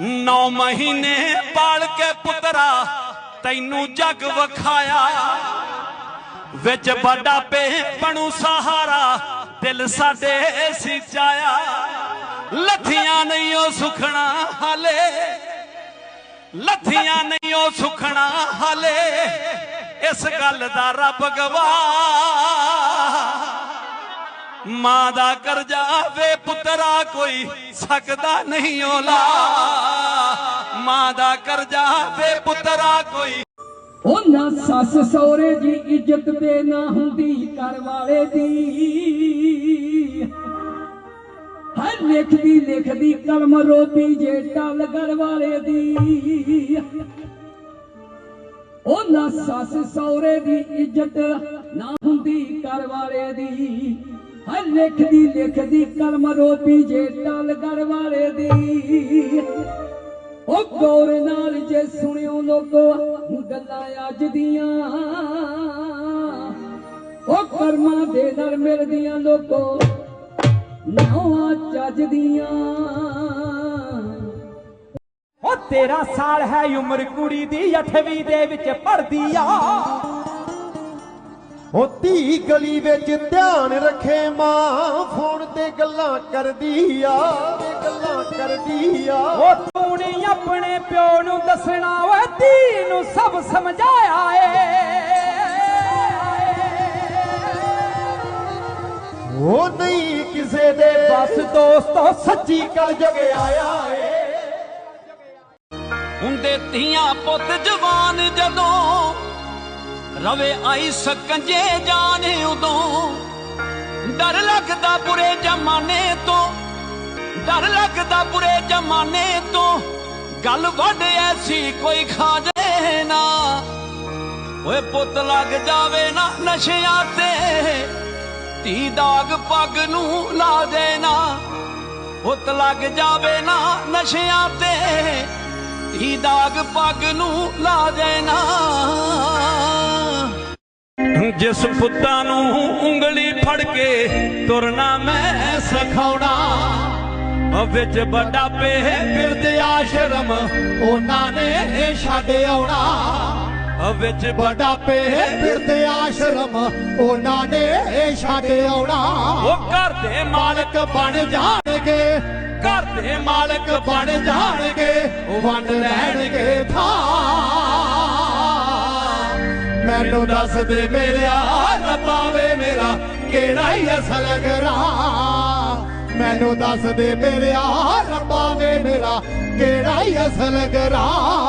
ਨੌ ਮਹੀਨੇ ਪਾਲ ਕੇ ਪੁੱਤਰਾ, ਤੈਨੂੰ ਜਗ ਵਖਾਇਆ। ਵਿੱਚ ਵੱਡਾ ਪੇ ਸਹਾਰਾ, ਦਿਲ ਸਾਡੇ ਸਿਚਾਇਆ ਲੱਥੀਆਂ ਨਹੀਂ ਉਹ ਸੁਖਣਾ ਹਾਲੇ, ਲੱਥੀਆਂ ਨਹੀਂ ਉਹ ਸੁਖਣਾ ਹਾਲੇ, ਇਸ ਗੱਲ ਦਾ ਰੱਬ ਗਵਾਹ ਮਾਂ ਦਾ ਕਰਜ਼ਾ ਵੇ ਪੁੱਤਰਾ ਕੋਈ ਸਕਦਾ ਨਹੀਂ ਓਲਾ। ਮਾਂ ਦਾ ਕਰਜ਼ਾ ਵੇ ਪੁੱਤਰਾ ਕੋਈ ਉਹ ਨਾ ਸੱਸ ਸਹੁਰੇ ਦੀ ਇੱਜ਼ਤ ਤੇ ਨਾ ਹੁੰਦੀ ਘਰ ਵਾਲੇ ਦੀ। ਹਰ ਲਿਖਦੀ ਲਿਖਦੀ ਕਲਮ ਰੋਪੀ ਜੇ ਟਲ ਘਰ ਵਾਲੇ ਦੀ। ਉਹ ਨਾ ਸੱਸ ਸਹੁਰੇ ਦੀ ਇੱਜ਼ਤ ਨਾ ਹੁੰਦੀ ਘਰ ਵਾਲੇ ਦੀ। ਹਰ ਲਿਖਦੀ ਲਿਖਦੀ ਕਲਮ ਰੋਪੀ ਜੇ ਟਲ ਵਾਲੇ ਦੀ। ਉਹ ਗੌਰ ਨਾਲ ਜੇ ਸੁਣਿਓ ਲੋਕੋ, ਗੱਲਾਂ ਅੱਜ ਦੀਆਂ। ਉਹ ਕਰਮਾਂ ਦੇ ਨਾਲ ਮਿਲਦੀਆਂ ਲੋਕੋ ਨਵਾਂ ਚੱਜ ਦੀਆਂ। ਉਹ 13 ਸਾਲ ਹੈ ਉਮਰ ਕੁੜੀ ਦੀ 8ਵੀਂ ਦੇ ਵਿੱਚ ਪੜਦੀ ਆ। ਉਹ ਧੀ ਗਲੀ ਵਿੱਚ ਧਿਆਨ ਰੱਖੇ ਮਾਂ ਫੋਨ ਤੇ ਗੱਲਾਂ ਕਰਦੀ ਆ ਵੇ ਗੱਲਾਂ ਕਰਦੀ ਆ। ਉਹ ਤੂੰ ਨੀ ਆਪਣੇ ਪਿਓ ਨੂੰ ਦੱਸਣਾ ਓਏ ਧੀ ਨੂੰ ਸਭ ਸਮਝਾਇਆ ਏ। ਉਹ ਨਹੀਂ ਕਿਸੇ ਦੇ ਬਸ ਦੋਸਤੋ ਸੱਚੀ ਕਲ ਜਗ ਆਇਆ ਏ। ਹੁੰਦੇ ਧੀਆਂ ਪੁੱਤ ਜਵਾਨ ਜਦੋਂ ਰਵੇ ਆਈ ਸਕੰਜੇ ਜਾਨ ਉਦੋਂ। ਡਰ ਲੱਗਦਾ ਬੁਰੇ ਜ਼ਮਾਨੇ ਤੋਂ। ਡਰ ਲੱਗਦਾ ਬੁਰੇ ਜ਼ਮਾਨੇ ਤੋਂ। ਗੱਲ ਵੱਡ ਐਸੀ ਕੋਈ ਖਾ ਜੇ ਨਾ। ਓਏ ਪੁੱਤ ਲੱਗ ਜਾਵੇ ਨਾ ਨਸ਼ਿਆਂ ਤੇ। ਧੀ ਦਾਗ ਪੱਗ ਨੂੰ ਲਾ ਦੇਣਾ ਪੁੱਤ ਲੱਗ ਜਾਵੇ ਨਾ ਨਸ਼ਿਆਂ ਤੇ। ਧੀ ਦਾਗ ਪੱਗ ਨੂੰ ਲਾ ਦੇਣਾ ਜਿਸ ਪੁੱਤਾਂ ਨੂੰ ਉਂਗਲੀ ਫੜ ਕੇ ਤੁਰਨਾ ਮੈਂ ਸਿਖਾਉਣਾ। ਵਿੱਚ ਵੱਡਾ ਫਿਰਦ ਆਸ਼ਰਮ ਉਹਨਾਂ ਨੇ ਛੱਡ ਆਉਣਾ। ਵਿੱਚ ਵੱਡਾ ਪੇ ਫਿਰਦੇ ਆਸ਼ਰਮ ਉਹਨਾਂ ਨੇ ਛੱਡ ਆਉਣਾ। ਉਹ ਘਰ ਦੇ ਮਾਲਕ ਬਣ ਜਾਣਗੇ, ਘਰ ਦੇ ਮਾਲਕ ਬਣ ਜਾਣਗੇ ਵੰਡ ਲੈਣਗੇ ਥਾਂ। ਮੈਨੂੰ ਦੱਸ ਦੇ ਮੇਰਿਆ ਰੱਬਾ ਵੇ ਮੇਰਾ ਕਿਹੜਾ ਹੀ ਅਸਲ ਗਰਾਂ। ਮੈਨੂੰ ਦੱਸ ਦੇ ਮੇਰਿਆ ਰੱਬਾ ਵੇ ਮੇਰਾ ਕਿਹੜਾ ਹੀ ਅਸਲ ਗਰਾਂ।